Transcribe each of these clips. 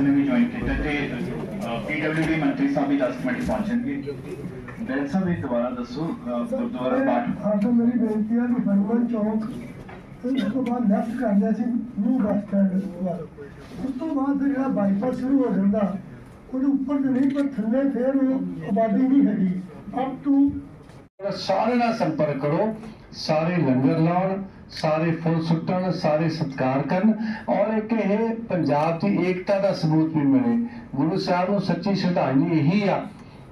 ਨੇ ਵੀ ਜੁਆਇਨ ਕੀਤਾ ਤੇ ਪੀਡਬਲਯੂਡੀ ਮੰਤਰੀ ਸਾਹਿਬ ਵੀ 10 ਮਿੰਟ ਪਹੁੰਚਣਗੇ। ਬੈਲ ਸਾਹਿਬ ਇਹ ਦੁਬਾਰਾ ਦੱਸੋ ਗੁਰਦੁਆਰਾ ਬਾਟ ਹਾਂ ਤਾਂ ਮੇਰੀ ਬੇਨਤੀ ਹੈ ਕਿ ਹਨੂੰਮਾਨ ਚੌਕ ਤੇ ਉਸ ਤੋਂ ਬਾਅਦ ਲੈਫਟ ਕਰਦੇ ਸੀ ਨਿਊ ਬੱਸ ਸਟੈਂਡ ਉਸ ਤੋਂ ਬਾਅਦ ਫਿਰ ਜਿਹੜਾ ਬਾਈਪਾਸ ਸ਼ੁਰੂ ਹੋ ਜਾਂਦਾ ਉਹਦੇ ਉੱਪਰ ਤੇ ਨਹੀਂ ਪਰ ਥੱਲੇ ਫਿਰ ਉਹ ਆਬਾਦੀ ਨਹੀਂ ਹੈਗੀ। ਅਪ ਟੂ ਸਾਰੇ ਨਾਲ ਸੰਪਰਕ ਕਰੋ। ਸਾਰੇ ਲੰਗਰ ਲਾਉਣ, ਸਾਰੇ ਫੁੱਲ ਸੁੱਟਣ, ਸਾਰੇ ਸਤਿਕਾਰ ਕਰਨ ਔਰ ਇੱਕ ਇਹ ਪੰਜਾਬ ਦੀ ਏਕਤਾ ਦਾ ਸਬੂਤ ਵੀ ਮਿਲੇ। ਗੁਰੂ ਸਾਹਿਬ ਨੂੰ ਸੱਚੀ ਸ਼ਰਧਾਂਜਲੀ ਇਹੀ ਆ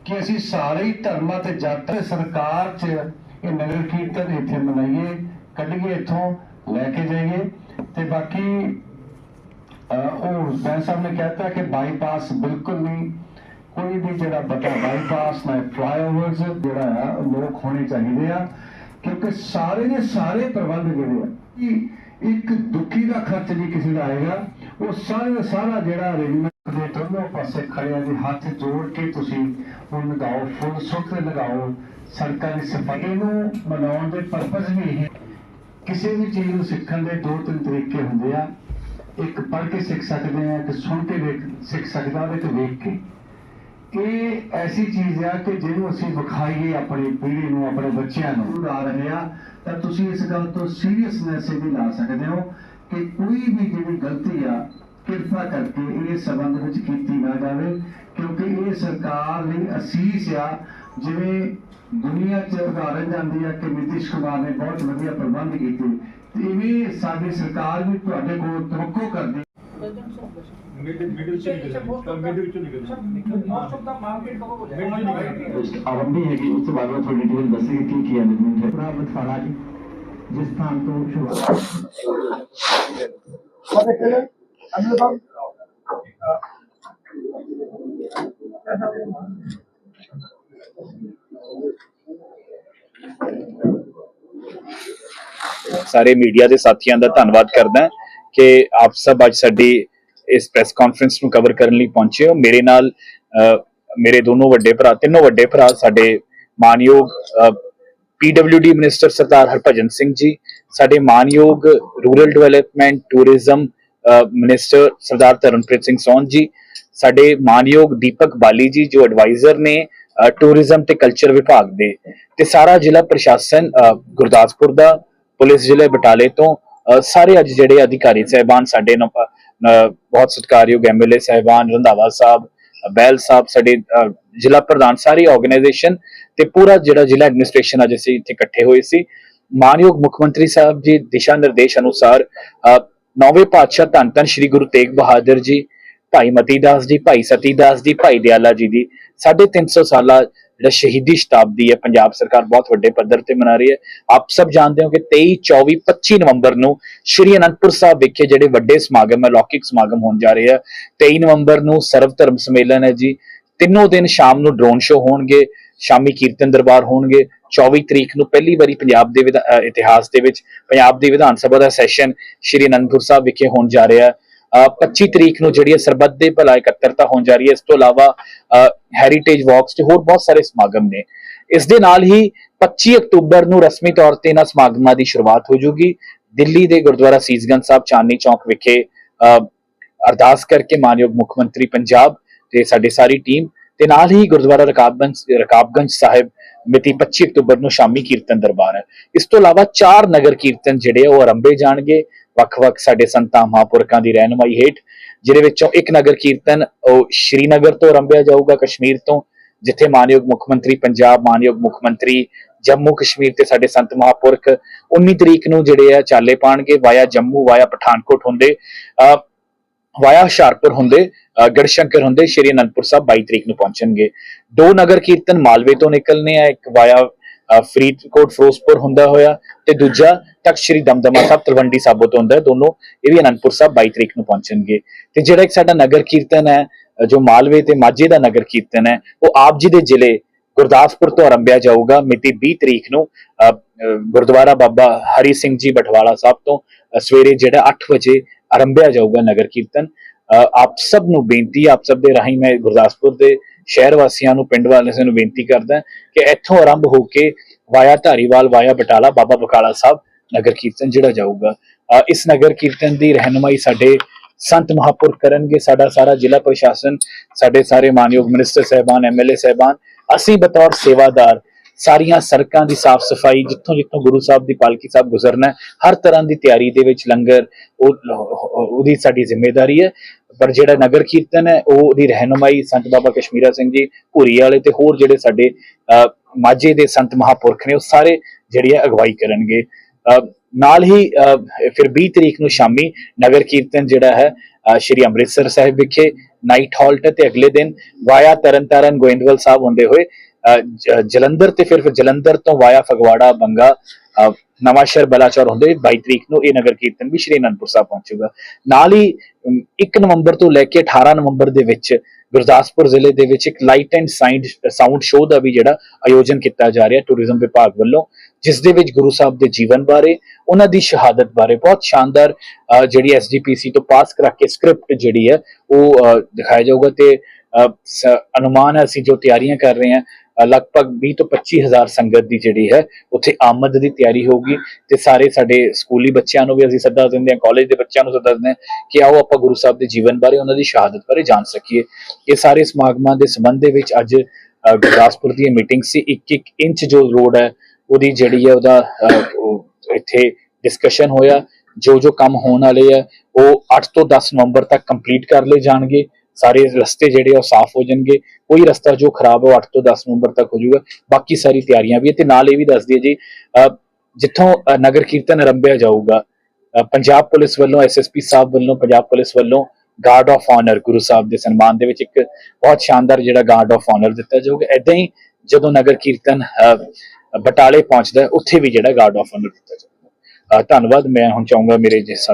ਕਿ ਅਸੀਂ ਸਾਰੇ ਧਰਮਾਂ ਤੇ ਜਾਤਾਂ ਸਰਕਾਰ 'ਚ ਇਹ ਨਗਰ ਕੀਰਤਨ ਇੱਥੇ ਮਨਾਈਏ, ਕੱਢੀਏ ਇੱਥੋਂ, ਲੈ ਕੇ ਜਾਈਏ। ਤੇ ਬਾਕੀ ਉਹ ਬੈਂ ਸਾਹਿਬ ਨੇ ਕਹਿਤਾ ਕਿ ਬਾਈਪਾਸ ਬਿਲਕੁਲ ਨਹੀਂ। ਕੋਈ ਵੀ ਜਿਹੜਾ ਬਟਾ ਬਾਈਪਾਸ ਨਾ ਫਲਾਈਓਵਰਸ ਜਿਹੜਾ ਆ ਉਹ ਲੋਕ ਹੋਣੇ ਚਾਹੀਦੇ ਆ। ਕਿਉਂਕਿ ਸਾਰੇ ਦੇ ਸਾਰੇ ਪ੍ਰਬੰਧ ਜਿਹੜੇ ਆ, ਕਿ ਇੱਕ ਦੁਖੀ ਦਾ ਖਰਚ ਨਹੀਂ ਕਿਸੇ ਦਾ ਆਏਗਾ, ਉਹ ਸਾਰੇ ਦਾ ਸਾਰਾ ਜਿਹੜਾ ਅਰੇਂਜਮੈਂਟ ਦੇ ਦੋਨੋਂ ਪਾਸੇ ਖੜਿਆਂ ਦੇ ਹੱਥ ਜੋੜ ਕੇ ਤੁਸੀਂ ਉਹ ਲਗਾਓ, ਫੁੱਲ ਸੁੱਟ ਲਗਾਓ। ਸੜਕਾਂ ਦੀ ਸਫ਼ਾਈ ਨੂੰ ਮਨਾਉਣ ਦੇ ਪਰਪਸ ਵੀ ਇਹ ਕਿਸੇ ਵੀ ਚੀਜ਼ ਨੂੰ ਸਿੱਖਣ ਦੇ ਦੋ ਤਿੰਨ ਤਰੀਕੇ ਹੁੰਦੇ ਆ। ਇੱਕ ਪੜ੍ਹ ਕੇ ਸਿੱਖ ਸਕਦੇ ਆ, ਇੱਕ ਸੁਣ ਕੇ ਸਿੱਖ ਸਕਦਾ ਤੇ ਇੱਕ ਵੇਖ ਕੇ। ਇਹ ਐਸੀ ਚੀਜ਼ ਆ ਕਿ ਜਿਹਨੂੰ ਅਸੀਂ ਵਿਖਾਈਏ ਆਪਣੀ ਪੀੜ੍ਹੀ ਨੂੰ, ਆਪਣੇ ਬੱਚਿਆਂ ਨੂੰ। ਲਾ ਰਹੇ ਆ, ਤਾਂ ਤੁਸੀਂ ਇਸ ਗੱਲ ਤੋਂ ਸੀਰੀਅਸਨੈਸ ਵੀ ਲਾ ਸਕਦੇ ਹੋ ਕਿ ਕੋਈ ਵੀ ਜਿਹੜੀ ਗਲਤੀ ਆ, ਕਿਰਪਾ ਕਰਕੇ ਇਹ ਸਬੰਧ ਵਿੱਚ ਕੀਤੀ ਨਾ ਜਾਵੇ, ਕਿਉਂਕਿ ਇਹ ਸਰਕਾਰ ਲਈ ਅਸੀਸ ਆ, ਜਿਵੇਂ ਦੁਨੀਆ 'ਚ ਉਦਾਹਰਨ ਜਾਂਦੀ ਆ ਕਿ ਨਿਤਿਸ਼ ਕੁਮਾਰ ਨੇ ਬਹੁਤ ਵਧੀਆ ਪ੍ਰਬੰਧ ਕੀਤੇ। ਤੇ ਇਵੇਂ ਸਾਡੀ ਸਰਕਾਰ ਵੀ ਤੁਹਾਡੇ ਕੋਲ ਤਵੱਕੋ ਕਰਦੀ ਆਰੰਭੀ ਹੈਗੀ ਉਸ ਤੋਂ ਬਾਅਦ ਮੈਂ ਥੋੜੀ ਡਿਟੇਲ ਦੱਸੇਗੀ ਕੀ ਕੀ ਐਲੀਮੈਂਟ ਹੈ। ਪੂਰਾ ਬਟਵਾਲਾ ਜੀ ਜਿਸ ਸਥਾਨ ਤੋਂ ਸ਼ੁਰੂਆਤ ਸਾਡੇ ਕੋਲ ਅਗਲੇ ਬਾਅਦ ਸਾਰੇ ਮੀਡੀਆ ਦੇ ਸਾਥੀਆਂ ਦਾ ਧੰਨਵਾਦ ਕਰਦਾ ਹਾਂ। ਕਿ ਆਪ ਸਭ ਅੱਜ ਸਾਡੀ ਇਸ ਪ੍ਰੈਸ ਕਾਨਫਰੰਸ ਨੂੰ ਕਵਰ ਕਰਨ ਲਈ ਪਹੁੰਚੇ ਹੋ। ਮੇਰੇ ਨਾਲ ਅਹ, ਮੇਰੇ ਦੋਨੋਂ ਵੱਡੇ ਭਰਾ ਤਿੰਨੋਂ ਵੱਡੇ ਭਰਾ ਸਾਡੇ ਮਾਨਯੋਗ ਪੀਡਬਲਯੂਡੀ ਮਿਨਿਸਟਰ ਸਰਦਾਰ ਹਰਭਜਨ ਸਿੰਘ ਜੀ ਸਾਡੇ ਮਾਨਯੋਗ rural development tourism minister Sardar Dharampreet Singh Saun ji ਸਾਡੇ ਮਾਨਯੋਗ ਦੀਪਕ ਬਾਲੀ ਜੀ ਜੋ ਐਡਵਾਈਜ਼ਰ ਨੇ ਟੂਰਿਜ਼ਮ ਤੇ ਕਲਚਰ ਵਿਭਾਗ ਦੇ ਤੇ ਸਾਰਾ ਜ਼ਿਲ੍ਹਾ ਪ੍ਰਸ਼ਾਸਨ ਗੁਰਦਾਸਪੁਰ ਦਾ ਪੁਲਿਸ ਜ਼ਿਲ੍ਹੇ ਬਟਾਲੇ ਤੋਂ ਸਾਰੇ ਅੱਜ ਜਿਹੜੇ ਅਧਿਕਾਰੀ ਸਹਿਬਾਨ ਸਾਡੇ ਨਾਲ ਬਹੁਤ ਸਤਿਕਾਰਯੋਗ ਐਮਐਲਏ ਸਹਿਬਾਨ ਰੰਧਾਵਾ ਸਾਹਿਬ ਬੈਲ ਸਾਹਿਬ ਸਾਡੇ ਜ਼ਿਲ੍ਹਾ ਪ੍ਰਧਾਨ ਸਾਰੀ ਆਰਗੇਨਾਈਜੇਸ਼ਨ ਤੇ ਪੂਰਾ ਜਿਹੜਾ ਜ਼ਿਲ੍ਹਾ ਐਡਮਿਨਿਸਟ੍ਰੇਸ਼ਨ ਅੱਜ ਅਸੀਂ ਇੱਥੇ ਇਕੱਠੇ ਹੋਏ ਸੀ। ਮਾਨਯੋਗ ਮੁੱਖ ਮੰਤਰੀ ਸਾਹਿਬ ਜੀ ਦਿਸ਼ਾ ਨਿਰਦੇਸ਼ ਅਨੁਸਾਰ ਅਹ, ਨੌਵੇਂ ਪਾਤਸ਼ਾਹ ਧੰਨ ਧੰਨ ਸ੍ਰੀ ਗੁਰੂ ਤੇਗ ਬਹਾਦਰ ਜੀ ਭਾਈ ਮਤੀ ਦਾਸ ਜੀ ਭਾਈ ਸਤੀ ਦਾਸ ਜੀ ਭਾਈ ਦਿਆਲਾ ਜੀ ਦੀ 350 ਸਾਲਾ ਜਿਹੜਾ ਸ਼ਹੀਦੀ ਸ਼ਤਾਬਦੀ ਹੈ, ਪੰਜਾਬ ਸਰਕਾਰ ਬਹੁਤ ਵੱਡੇ ਪੱਧਰ ਤੇ ਮਨਾ ਰਹੀ ਹੈ। ਆਪ ਸਭ ਜਾਣਦੇ ਹੋ ਕਿ 23 24 25 ਨਵੰਬਰ ਨੂੰ ਸ਼੍ਰੀ ਅਨੰਦਪੁਰ ਸਾਹਿਬ ਵਿਖੇ ਜਿਹੜੇ ਵੱਡੇ ਸਮਾਗਮ ਹੈ, ਲੌਕਿਕ ਸਮਾਗਮ ਹੋਣ ਜਾ ਰਹੇ ਆ 23 ਨਵੰਬਰ ਨੂੰ ਸਰਵ ਧਰਮ ਸੰਮੇਲਨ ਹੈ ਜੀ। ਤਿੰਨੋਂ ਦਿਨ ਸ਼ਾਮ ਨੂੰ ਡਰੋਨ ਸ਼ੋ ਹੋਣਗੇ, ਸ਼ਾਮੀ ਕੀਰਤਨ ਦਰਬਾਰ ਹੋਣਗੇ। 24 ਤਰੀਕ ਨੂੰ ਪਹਿਲੀ ਵਾਰੀ ਪੰਜਾਬ ਦੇ ਵਿਧਾ- ਇਤਿਹਾਸ ਦੇ ਵਿੱਚ ਪੰਜਾਬ ਦੀ ਵਿਧਾਨ ਸਭਾ ਦਾ ਸੈਸ਼ਨ ਸ਼੍ਰੀ ਅਨੰਦਪੁਰ ਸਾਹਿਬ ਵਿਖੇ ਹੋਣ ਜਾ ਰਿਹਾ ਹੈ। 25 ਤਰੀਕ ਨੂੰ ਜਿਹੜੀ ਹੈ ਸਰਬੱਤ ਦੇ ਭਲਾ ਇਕੱਤਰਤਾ ਹੋਣ ਜਾ ਰਹੀ ਹੈ। ਇਸ ਤੋਂ ਇਲਾਵਾ ਹੈਰੀਟੇਜ ਵਾਕਸ ਤੇ ਹੋਰ ਬਹੁਤ ਸਾਰੇ ਸਮਾਗਮ ਨੇ। ਇਸ ਦੇ ਨਾਲ ਹੀ 25 ਅਕਤੂਬਰ ਨੂੰ ਰਸਮੀ ਤੌਰ ਤੇ ਇਹਨਾਂ ਸਮਾਗਮਾਂ ਦੀ ਸ਼ੁਰੂਆਤ ਹੋ ਜਾਊਗੀ ਦਿੱਲੀ ਦੇ ਗੁਰਦੁਆਰਾ ਸੀਸਗੰਜ ਸਾਹਿਬ, ਚਾਂਦਨੀ ਚੌਕ ਵਿਖੇ ਅਰਦਾਸ ਕਰਕੇ ਮਾਨਯੋਗ ਮੁੱਖ ਮੰਤਰੀ ਪੰਜਾਬ ਤੇ ਸਾਡੀ ਸਾਰੀ ਟੀਮ ਤੇ ਨਾਲ ਹੀ ਗੁਰਦੁਆਰਾ ਰਕਾਬਗੰਜ ਰਕਾਬਗੰਜ ਸਾਹਿਬ ਮਿਤੀ 25 ਅਕਤੂਬਰ ਨੂੰ ਸ਼ਾਮੀ ਕੀਰਤਨ ਦਰਬਾਰ ਹੈ। ਇਸ ਤੋਂ ਇਲਾਵਾ ਚਾਰ ਨਗਰ ਕੀਰਤਨ ਜਿਹੜੇ ਉਹ ਆਰੰਭੇ ਜਾਣਗੇ। ਵੱਖ-ਵੱਖ ਸਾਡੇ ਸੰਤਾਂ ਮਹਾਂਪੁਰਖਾਂ ਦੀ ਰਹਿਨੁਮਾਈ ਹੇਠ, ਜਿਹਦੇ ਵਿੱਚੋਂ ਇੱਕ ਨਗਰ ਕੀਰਤਨ, ਉਹ ਸ਼੍ਰੀਨਗਰ ਤੋਂ ਆਰੰਭਿਆ ਜਾਊਗਾ ਕਸ਼ਮੀਰ ਤੋਂ, ਜਿੱਥੇ ਮਾਨਯੋਗ ਮੁੱਖ ਮੰਤਰੀ, ਪੰਜਾਬ ਮਾਨਯੋਗ ਮੁੱਖ ਮੰਤਰੀ, ਜੰਮੂ ਕਸ਼ਮੀਰ ਤੇ ਸਾਡੇ ਸੰਤ ਮਹਾਂਪੁਰਖ 19 ਤਰੀਕ ਨੂੰ ਜਿਹੜੇ ਆ ਚਾਲੇ ਪਾਣਗੇ ਵਾਇਆ ਜੰਮੂ, ਵਾਇਆ ਪਠਾਨਕੋਟ ਹੁੰਦੇ ਵਾਇਆ ਹੁਸ਼ਿਆਰਪੁਰ ਹੁੰਦੇ ਗੜਸ਼ੰਕਰ ਹੁੰਦੇ, ਸ਼੍ਰੀ ਅਨੰਦਪੁਰ ਸਾਹਿਬ 22 ਤਰੀਕ ਨੂੰ ਪਹੁੰਚਣਗੇ। ਦੋ ਨਗਰ ਕੀਰਤਨ ਮਾਲਵੇ ਤੋਂ ਨਿਕਲਨੇ ਆ, ਇੱਕ ਵਾਇਆ ਫਰੀਦਕੋਟ ਫਿਰੋਜ਼ਪੁਰ ਹੁੰਦਾ ਹੋਇਆ ਤੇ ਦੂਜਾ ਤਖਤ ਸ਼੍ਰੀ ਦਮਦਮਾ ਸਾਹਿਬ ਤਲਵੰਡੀ ਸਾਬੋ ਤੋਂ ਹੁੰਦਾ ਦੋਨੋਂ ਇਹ ਵੀ ਅਨੰਦਪੁਰ ਸਾਹਿਬ 22 ਤਰੀਕ ਨੂੰ ਪਹੁੰਚਣਗੇ। ਤੇ ਜਿਹੜਾ ਇੱਕ ਸਾਡਾ ਨਗਰ ਕੀਰਤਨ ਹੈ ਜੋ ਮਾਲਵੇ ਤੇ ਮਾਝੇ ਦਾ ਨਗਰ ਕੀਰਤਨ ਹੈ ਉਹ ਆਪ ਜੀ ਦੇ ਜ਼ਿਲ੍ਹੇ ਗੁਰਦਾਸਪੁਰ ਤੋਂ ਆਰੰਭਿਆ ਜਾਊਗਾ ਮਿਤੀ 20 ਤਰੀਕ ਨੂੰ ਅਹ, ਗੁਰਦੁਆਰਾ ਬਾਬਾ ਹਰੀ ਸਿੰਘ ਜੀ ਬਟਵਾਲਾ ਸਾਹਿਬ ਤੋਂ ਸਵੇਰੇ ਜਿਹੜਾ 8 ਵਜੇ ਆਰੰਭਿਆ ਜਾਊਗਾ ਨਗਰ ਕੀਰਤਨ। ਅਹ, ਆਪ ਸਭ ਨੂੰ ਬੇਨਤੀ ਆਪ ਸਭ ਦੇ ਰਾਹੀਂ ਮੈਂ ਗੁਰਦਾਸਪੁਰ ਦੇ ਸ਼ਹਿਰ ਵਾਸੀਆਂ ਨੂੰ, ਪਿੰਡ ਵਾਲਿਆਂ ਨੂੰ ਬੇਨਤੀ ਕਰਦਾ ਕਿ ਇੱਥੋਂ ਆਰੰਭ ਹੋ ਕੇ ਵਾਇਆ ਧਾਰੀਵਾਲ, ਵਾਇਆ ਬਟਾਲਾ, ਬਾਬਾ ਬਕਾਲਾ ਸਾਹਿਬ ਨਗਰ ਕੀਰਤਨ ਜਿਹੜਾ ਜਾਊਗਾ। ਇਸ ਨਗਰ ਕੀਰਤਨ ਦੀ ਰਹਿਨੁਮਾਈ ਸਾਡੇ ਸੰਤ ਮਹਾਪੁਰਖ ਕਰਨਗੇ, ਸਾਡਾ ਸਾਰਾ ਜ਼ਿਲ੍ਹਾ ਪ੍ਰਸ਼ਾਸਨ, ਸਾਡੇ ਸਾਰੇ ਮਾਨਯੋਗ ਮਿਨਿਸਟਰ ਸਹਿਬਾਨ ਐਮਐਲਏ ਸਹਿਬਾਨ, ਅਸੀਂ ਬਤੌਰ ਸੇਵਾਦਾਰ, ਸਾਰੀਆਂ ਸੜਕਾਂ ਦੀ ਸਾਫ਼ ਸਫ਼ਾਈ ਜਿੱਥੋਂ ਜਿੱਥੋਂ ਗੁਰੂ ਸਾਹਿਬ ਦੀ ਪਾਲਕੀ ਸਾਹਿਬ ਗੁਜ਼ਰਨਾ ਹਰ ਤਰ੍ਹਾਂ ਦੀ ਤਿਆਰੀ ਦੇ ਵਿੱਚ ਲੰਗਰ ਉਹਦੀ ਸਾਡੀ ਜ਼ਿੰਮੇਵਾਰੀ ਹੈ। ਪਰ ਜਿਹੜਾ ਨਗਰ ਕੀਰਤਨ ਹੈ ਉਹ ਉਹਦੀ ਰਹਿਨੁਮਾਈ ਸੰਤ ਬਾਬਾ ਕਸ਼ਮੀਰਾ ਸਿੰਘ ਜੀ ਭੂਰੀ ਵਾਲੇ ਤੇ ਹੋਰ ਜਿਹੜੇ ਸਾਡੇ ਅਹ, ਮਾਝੇ ਦੇ ਸੰਤ ਮਹਾਪੁਰਖ ਨੇ ਉਹ ਸਾਰੇ ਜਿਹੜੀ ਹੈ ਅਗਵਾਈ ਕਰਨਗੇ। ਅਹ, ਨਾਲ ਹੀ ਅਹ, ਫਿਰ 20 ਤਰੀਕ ਨੂੰ ਸ਼ਾਮੀ ਨਗਰ ਕੀਰਤਨ ਜਿਹੜਾ ਹੈ ਅਹ, ਸ਼੍ਰੀ ਅੰਮ੍ਰਿਤਸਰ ਸਾਹਿਬ ਵਿਖੇ ਨਾਈਟ ਹਾਲਟ ਤੇ ਅਗਲੇ ਦਿਨ ਵਾਇਆ ਤਰਨਤਾਰਨ ਗੋਇੰਦਵਾਲ ਸਾਹਿਬ ਹੁੰਦੇ ਹੋਏ ਅਹ, ਜਲੰਧਰ ਤੇ ਫਿਰ ਜਲੰਧਰ ਤੋਂ ਵਾਇਆ ਫਗਵਾੜਾ ਬੰਗਾ ਨਵਾਂ ਸ਼ਹਿਰ ਬਲਾਚੌਰ ਹੁੰਦੇ 22 ਤਰੀਕ ਨੂੰ ਇਹ ਨਗਰ ਕੀਰਤਨ ਵੀ ਸ਼੍ਰੀ ਅਨੰਦਪੁਰ ਸਾਹਿਬ ਪਹੁੰਚੂਗਾ। ਨਾਲ ਹੀ 1 ਨਵੰਬਰ ਤੋਂ ਲੈ ਕੇ 18 ਨਵੰਬਰ ਦੇ ਵਿੱਚ ਗੁਰਦਾਸਪੁਰ ਜ਼ਿਲ੍ਹੇ ਦੇ ਵਿੱਚ ਇੱਕ light and sound sound show ਦਾ ਵੀ ਜਿਹੜਾ ਆਯੋਜਨ ਕੀਤਾ ਜਾ ਰਿਹਾ ਟੂਰਿਜ਼ਮ ਵਿਭਾਗ ਵੱਲੋਂ ਜਿਸ ਦੇ ਵਿੱਚ ਗੁਰੂ ਸਾਹਿਬ ਦੇ ਜੀਵਨ ਬਾਰੇ ਉਹਨਾਂ ਦੀ ਸ਼ਹਾਦਤ ਬਾਰੇ ਬਹੁਤ ਸ਼ਾਨਦਾਰ ਅਹ, ਜਿਹੜੀ ਐਸਜੀਪੀਸੀ ਤੋਂ ਪਾਸ ਕਰਾ ਕੇ ਸਕ੍ਰਿਪਟ ਜਿਹੜੀ ਹੈ ਉਹ ਦਿਖਾਇਆ ਜਾਊਗਾ ਤੇ ਅਹ, ਅਨੁਮਾਨ ਅਸੀਂ ਜੋ ਤਿਆਰੀਆਂ ਕਰ ਰਹੇ ਹਾਂ ਲਗਭਗ 20 ਤੋਂ 25 ਹਜ਼ਾਰ ਸੰਗਤ ਦੀ ਜਿਹੜੀ ਹੈ ਉੱਥੇ ਆਮਦ ਦੀ ਤਿਆਰੀ ਹੋਊਗੀ ਤੇ ਸਾਰੇ ਸਾਡੇ ਸਕੂਲੀ ਬੱਚਿਆਂ ਨੂੰ ਵੀ ਅਸੀਂ ਸੱਦਾ ਦਿੰਦੇ ਹਾਂ ਕਾਲਜ ਦੇ ਬੱਚਿਆਂ ਨੂੰ ਸੱਦਾ ਦਿੰਦੇ ਹਾਂ ਕਿ ਆਓ ਆਪਾਂ ਗੁਰੂ ਸਾਹਿਬ ਦੇ ਜੀਵਨ ਬਾਰੇ ਉਹਨਾਂ ਦੀ ਸ਼ਹਾਦਤ ਬਾਰੇ ਜਾਣ ਸਕੀਏ। ਇਹ ਸਾਰੇ ਸਮਾਗਮਾਂ ਦੇ ਸੰਬੰਧ ਦੇ ਵਿੱਚ ਅੱਜ ਗੁਰਦਾਸਪੁਰ ਦੀ ਮੀਟਿੰਗ ਸੀ। ਇੱਕ ਇੱਕ ਇੰਚ ਜੋ ਰੋਡ ਹੈ, ਉਹਦੀ ਜਿਹੜੀ ਹੈ ਉਹਦਾ ਇੱਥੇ ਡਿਸਕਸ਼ਨ ਹੋਇਆ। ਜੋ ਜੋ ਕੰਮ ਹੋਣ ਵਾਲੇ ਆ, ਉਹ 8 ਤੋਂ 10 ਨਵੰਬਰ ਤੱਕ ਕੰਪਲੀਟ ਕਰ ਲਏ ਜਾਣਗੇ। ਸਾਰੇ ਰਸਤੇ ਜਿਹੜੇ ਆ ਉਹ ਸਾਫ਼ ਹੋ ਜਾਣਗੇ। ਕੋਈ ਰਸਤਾ ਜੋ ਖਰਾਬ ਹੈ 8 ਤੋਂ 10 ਨਵੰਬਰ ਤੱਕ ਹੋ ਜਾਊਗਾ। ਬਾਕੀ ਸਾਰੀ ਤਿਆਰੀਆਂ ਵੀ ਤੇ ਨਾਲ ਇਹ ਵੀ ਦੱਸ ਦਈਏ ਜੀ ਜਿੱਥੋਂ ਨਗਰ ਕੀਰਤਨ ਆਰੰਭਿਆ ਜਾਊਗਾ ਪੰਜਾਬ ਪੁਲਿਸ ਵੱਲੋਂ ਐਸਐਸਪੀ ਸਾਹਿਬ ਵੱਲੋਂ, ਪੰਜਾਬ ਪੁਲਿਸ ਵੱਲੋਂ guard of honour Guru Sahib ਦੇ ਸਨਮਾਨ ਦੇ ਵਿੱਚ ਇੱਕ ਬਹੁਤ ਸ਼ਾਨਦਾਰ ਜਿਹੜਾ ਗਾਰਡ ਆਫ ਆਨਰ ਦਿੱਤਾ ਜਾਊਗਾ। ਐਦਾਂ ਹੀ ਜਦੋਂ ਨਗਰ ਕੀਰਤਨ ਬਟਾਲੇ ਪਹੁੰਚਦਾ ਉੱਥੇ ਵੀ ਜਿਹੜਾ ਗਾਰਡ ਆਫ ਆਨਰ ਦਿੱਤਾ ਜਾਊਗਾ। ਧੰਨਵਾਦ। ਮੈਂ ਹੁਣ ਚਾਹੂੰਗਾ ਮੇਰੇ ਜਿਸ